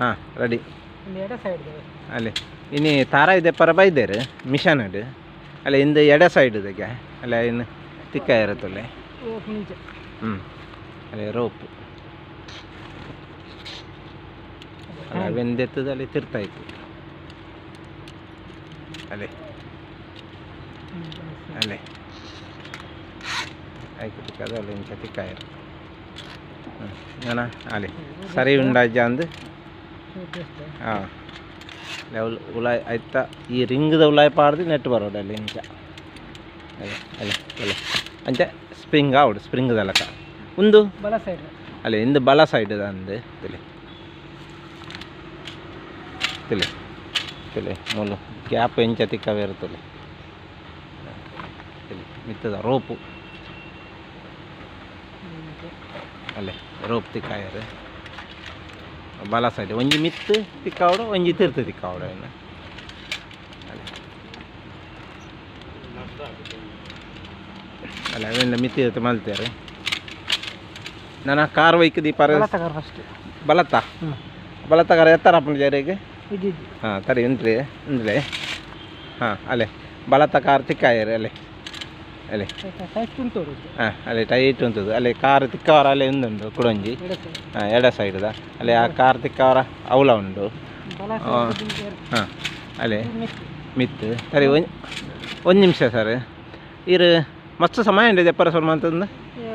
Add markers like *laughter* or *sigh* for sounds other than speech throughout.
ಹಾಂ ರೆಡಿ ಎಡ ಸೈಡ್ ಅಲ್ಲಿ. ಇನ್ನು ತಾರ ಇದೆ ಪರಬ ಇದೆ ರೀ ಮಿಷನ್ ಅದು ಅಲ್ಲ ಹಿಂದೆ ಎಡ ಸೈಡ್ ಇದಕ್ಕೆ ಅಲ್ಲ ಇನ್ನು ತಿಕ್ಕ ಇರುತ್ತಲ್ಲಿ ಹ್ಞೂ ಅಲ್ಲೇ ರೋಪ್ ಅಲ್ಲ ಬೆಂದೆತ್ತದಲ್ಲಿ ತಿರ್ತಾಯಿತ್ತು ಅಲ್ಲೇ. ಅಲ್ಲೇ. ಆಯ್ತು ತಿಕ್ಕದು ಅಲ್ಲಿ ಇಂಚ ತಿಕ್ಕ ಇರು ಹ್ಞೂ ಏನ ಅಲ್ಲಿ. ಸರಿ ಉಂಡಾಜ ಅಂದು. ಹಾಂ. ಲೆವೆಲ್ ಉಲಾಯ್ ಆಯ್ತಾ? ಈ ರಿಂಗ್ದ ಉಲಾಯ್ ಪಾಡ್ದು ನೆಟ್ ಬರೋಡು ಅಲ್ಲಿ ಇಂಚ ಅಲ್ಲೇ ಅಲ್ಲೇ ಅಲ್ಲ. ಅಂಚ ಸ್ಪ್ರಿಂಗ್ ಔಟ್ ಸ್ಪ್ರಿಂಗ್ ದಲಕ ಒಂದು ಬಲ ಸೈಡ್ ಅಲ್ಲೇ ಇಂದು ಬಲ ಸೈಡ್ ಅಂದೆ. ತಿಳಿ. ತಿಳಿ. ತಿಳಿ ಮೂಲು ಗ್ಯಾಪ್ ಎಂಚ ತಿಕ್ಕವೇ ಇರುತ್ತಲೆ ತಿಳಿ ಮಿತ್ತದ ರೋಪು. ಅಲ್ಲೇ ರೋಪ್ ತಿಕ್ಕಾಯರು ಬಲ ಸೈಡ್ ಒಂಜಿ ಮಿತ್ ತಿಕ್ಕಾವಡು ಒಂಜಿ ತಿರ್ತು ತಿಕ್ಕಾವಡು ಏನು ಅಲ್ಲೇ ಅವೆಲ್ಲ ಮಿತಿ ಇರುತ್ತೆ ಮಲ್ತಾರೆ ನಾನು ಕಾರ್ ವೈಕ್ ಫಸ್ಟ್ ಬಲತ್ತ ಹ್ಞೂ ಬಲತ್ತ? ಕಾರ್ ಎತ್ತರ ಅಪ್ಪನ ಜಾರಿಗೆ ಹಾಂ ತರಿ ಇಂದ್ರಿ ಇಂದ್ಲೆ ಹಾಂ ಅಲ್ಲೇ ಬಲತ್ತ ಕಾರ್ ತಿಕ್ಕಾಯರು ಅಲ್ಲೇ ಅಲ್ಲೇ ಉಂಟು ಹಾಂ ಅಲ್ಲೇ ಟೈಟ್ ಉಂಟದು ಅಲ್ಲೇ ಕಾರ್ ತಿಕ್ಕವರ ಅಲ್ಲೇ ಕುಡಂಜಿ ಕುಡೊಂಜಿ ಹಾಂ ಎಡ ಸೈಡ್ದ ಅಲ್ಲೇ ಆ ಕಾರ್ ತಿಕ್ಕವರ ಅವಲ ಉಂಡು ಬಲ ಆ. ಸೈಡ್ ಹಾಂ ಅಲ್ಲೇ ಮಿತ್ ಮಿತ್ತು ಸರಿ ಒಂದು ಒಂದು ನಿಮಿಷ ಸರ್ ಇರು ಮಸ್ತ್ ಸಮಯ ಉಂಟು ಎಪ್ಪರ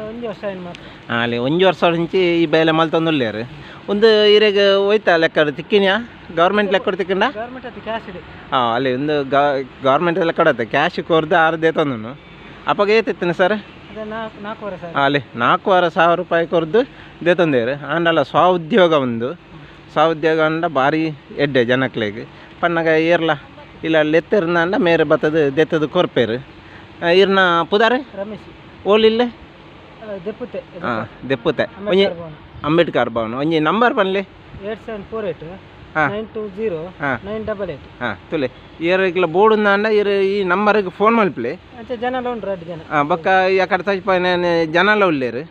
ಒಂದು ಏನು ಮಾತ್ರ ಹಾಂ ಅಲ್ಲಿ ಒಂಜು ವರ್ಷ ಹಿಂಚಿ ಈ ಬೇಲೆ ಮಲ್ತೊಂದುಲ್ಲೇರು ಒಂದು ಇರೆಗ್ ಹೋಯ್ತಾ ಲೆಕ್ಕ ತಿಕ್ಕಿನ್ಯಾ ಗೌರ್ಮೆಂಟ್ ಲೆಕ್ಕ ತಿಕ್ಕಂಡ ಹಾಂ ಅಲ್ಲಿ ಒಂದು ಗೌರ್ಮೆಂಟ್ ಲೆಕ್ಕ ಕ್ಯಾಶ್ ಕೊರ್ದು ಆರ್ದೇ ತಂದನು ಅಪ್ಪಾಗ ಏತಿತ್ತೇನೆ ಸರ್? ಅಲ್ಲಿ ನಾಲ್ಕೂವರೆ ಸಾವಿರ ರೂಪಾಯಿ ಕೊರ್ದು ದೇ ತಂದೇರು ಆಂಡಲ್ಲ ಸ್ವಉದ್ಯೋಗ ಒಂದು. ಸ್ವಉದ್ಯೋಗ ಅಂಡ ಭಾರಿ ಎಡ್ಡೆ ಜನಕ್ಲೆಗ್ ಪಣ್ಣಗ ಏರ್ಲ. ಇಲ್ಲ ಲೆತ್ತರ್ನಂಡ ಮೇರೆ ಬತ್ತದು ದೆತ್ತದು ಕೊರ್ಪೇರು. ಇರ್ನ ಪುದಾರೆ? ರಮೇಶ್. ಓಲಿಲ್ಲೆ? ಹಾಂ ದೆಪ್ಪುತ್ತೆ. ಒಂಜಿ ಅಂಬೇಡ್ಕರ್ ಭವನ. ಅಂಬೇಡ್ಕರ್ ಭವನ. ಒಂಜಿ number ಬನ್ಲಿ? Eight seven four eight. Two zero ಹಾಂ. ನೈನ್ ಡಬಲ್ ಏಟ್ ಹಾಂ ತುಲೆ. ಇಯರ್ಗ್ಲ ಬೋರ್ಡ್ ಅಂಡ ಇರು ಈ ನಂಬರ್ಗೆ ಫೋನ್ ಮಲ್ಪ್ಲೆ ಅಂಚೆ ಜನ ಉಂಟು ಎರಡು ಜನ. ಹಾಂ ಬೊಕ್ಕ ಜನಲ ಉಳ್ಳೇರು.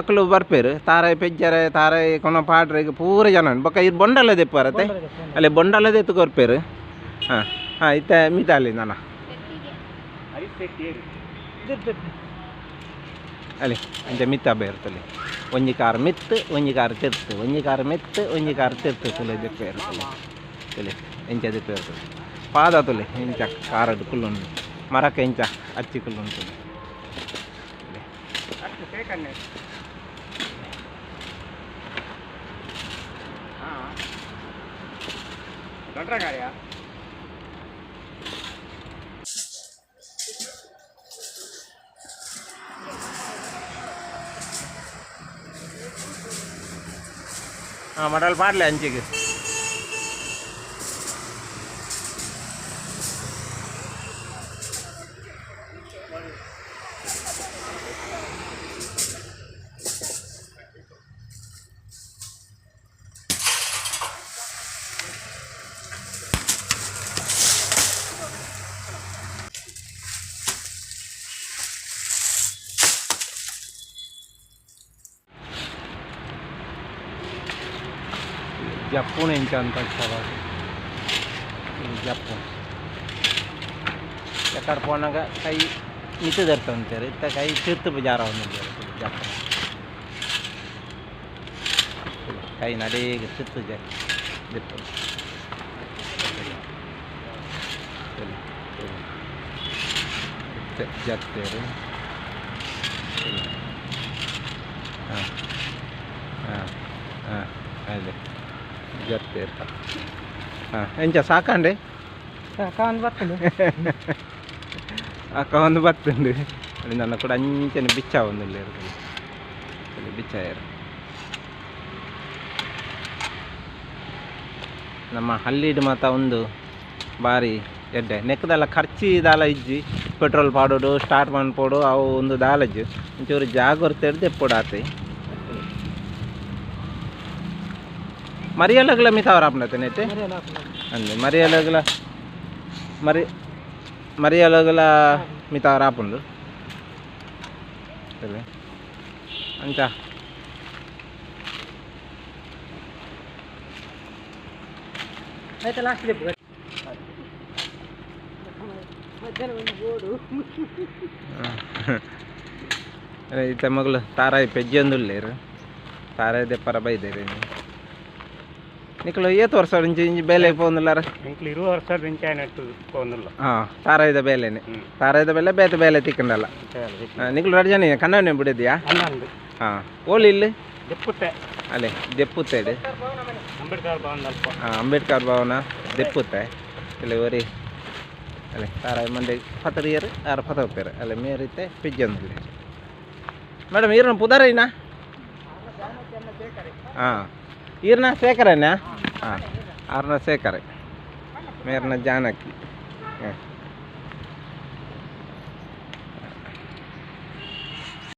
ಅಕ್ಲು ಬರ್ಪೇರು. ತಾರಾಯ್ ಪೆಜ್ಜರೆ ತಾರಾಯ್ ಕೊನ ಪಾಡ್ರೆ ಪೂರ ಜನ ಬಕ್ಕ ಬೊಕ್ಕ ಇರು ಪರತೆ ಬಂದವರಿಗೆ phone ಮಾಡಿ. ಅಲ್ಲಿ ಬೊಂಡಲ್ಲ ದೆತ್ತು ಕೊರ್ಪೇರು ಹಾಂ ಹಾಂ ಇತ್ತ ಮಿತ ಅಲ್ಲಿ ನಾನು ಇದಿರ್ಬೇಕು. ಅಲ್ಲಿ ಅಂಚೆ ಮಿತ್ತ ಬೇರ್ತಲ್ಲಿ ಒಂಜಿ ಕಾರ್ ಮಿತ್ತು ಒಂಜಿ ಕಾರ್ ತಿರ್ತು ಒಂಜಿ ಕಾರ್ ಮಿತ್ತು ಒಂಜಿ ಕಾರ್ ತಿರ್ತು ತುಲೆ ದೆಪ್ಪೆ ಇರ್ತದೆ ತುಲೆ ಎಂಚ ದೆಪ್ಪೆ ಇರ್ತದೆ ಪಾದ ತುಲೆ ಎಂಚ ಕಾರಡು ಕುಲ್ಲುಂಡು ಮರಕ್ಕೆ ಎಂಚ ಅಚ್ಚಿ ಕುಲ್ಲುಂಟು ಹಾಂ Giapponenki antaksalar. Giappon. Ya karponaga kai itu datang teri, tak kai tirta bejara orang teri. Giappon. Kai nade tirta jak. Betul. Jak teri. Ah. Ah. Ah. Ada. ಅದೇ ಅಂತ ಹಾಂ ಎಂಚ ಸಾಕಂಡೆ? ಅಕ್ಕ ಒಂದು ಬರ್ತದೆ ಅಕ್ಕ ಒಂದು ಬತ್ತುಂಡು ಅಲ್ಲಿ ನನ್ನ ಕೂಡ ಅಂಚನೆ ಬಿಚ್ಚ ಒಂದು ಇರ್ತದೆ. ಅಲ್ಲಿ ಬಿಚ್ಚ ಇರ. ನಮ್ಮ ಹಳ್ಳಿಡ್ ಮಾತ ಒಂದು ಬಾರಿ ಎಡ್ಡೆ. ನೆಕ್ಕದಲ್ಲ ಖರ್ಚಿ ದಾಲ ಇಜ್ಜಿ. ಪೆಟ್ರೋಲ್ ಪಾಡೋಡು ಸ್ಟಾರ್ಟ್ ಮಾಡ್ಪೋಡು ಅವು ಒಂದು ದಾಲಜ್ಜು ಒಂಚೂರು ಜಾಗ್ರತೆ ಹಿಡ್ದು मरिया लगला मिथावर आपल्या ते नेते आणि मरिया लगला మరి మరి అలాగల మీ రాపుండు సరే. అంతా. అయితే లాస్ట్ చెప్పు. ఈ తెమ్మకులు *laughs* తారాయి పెజ్జందులు లేరు. తారాయి తెప్పరబై దేరేది ನಿಕ್ಲು ಏತ್ ವರ್ಷ ಇಂಚಿ ಇಂಚಿ ಬೇಲೆ ಪೋಂದುಲ್ಲಾರ ನಿಕ್ಲು ಇರುವ ವರ್ಷ ಇಂಚೆ ನೆಟ್ಟು ಪೋಂದುಲ್ಲ ಹಾಂ ತಾರಾಯ್ದ ಬೇಲೆನೆ. ತಾರಾಯ್ದ ಬೇಲೆ ಬೇತ ಬೇಲೆ ತಿಕ್ಕಂಡಲ್ಲ. ನಿಖಲು ರಜನಿ ಕನ್ನಡನೆ ಬಿಡಿದ್ಯಾ? ಹಾಂ ಓಲಿ ಇಲ್ಲಿ? ದೆಪ್ಪುತ್ತೆ. ಅಲ್ಲೇ ದೆಪ್ಪುತ್ತೆ ಇದೆ ಅಂಬೇಡ್ಕರ್ ಭವನ ಹಾಂ ಅಂಬೇಡ್ಕರ್ ಭವನ ದೆಪ್ಪುತ್ತೆ. ಇಲ್ಲಿ ಒರಿ ಅಲ್ಲೇ ತಾರಾಯ್ ಮಂದಿ ಪತರಿಯರು ಆರು ಪತ ಹೋಗ್ತಾರೆ ಅಲ್ಲೇ ಮೇರಿತೆ ಪಿಜ್ಜೊಂದಿಲ್ಲ. ಮೇಡಮ್ ಇರೋ ಪುದಾರೈನಾ ಹಾಂ. ಈರ್ನ ಶೇಖರಣ್ಣ ಹಾಂ ಆರ್ನ ಶೇಖರ ಮೇರ್ನ ಜಾನಕಿ ಹಾಂ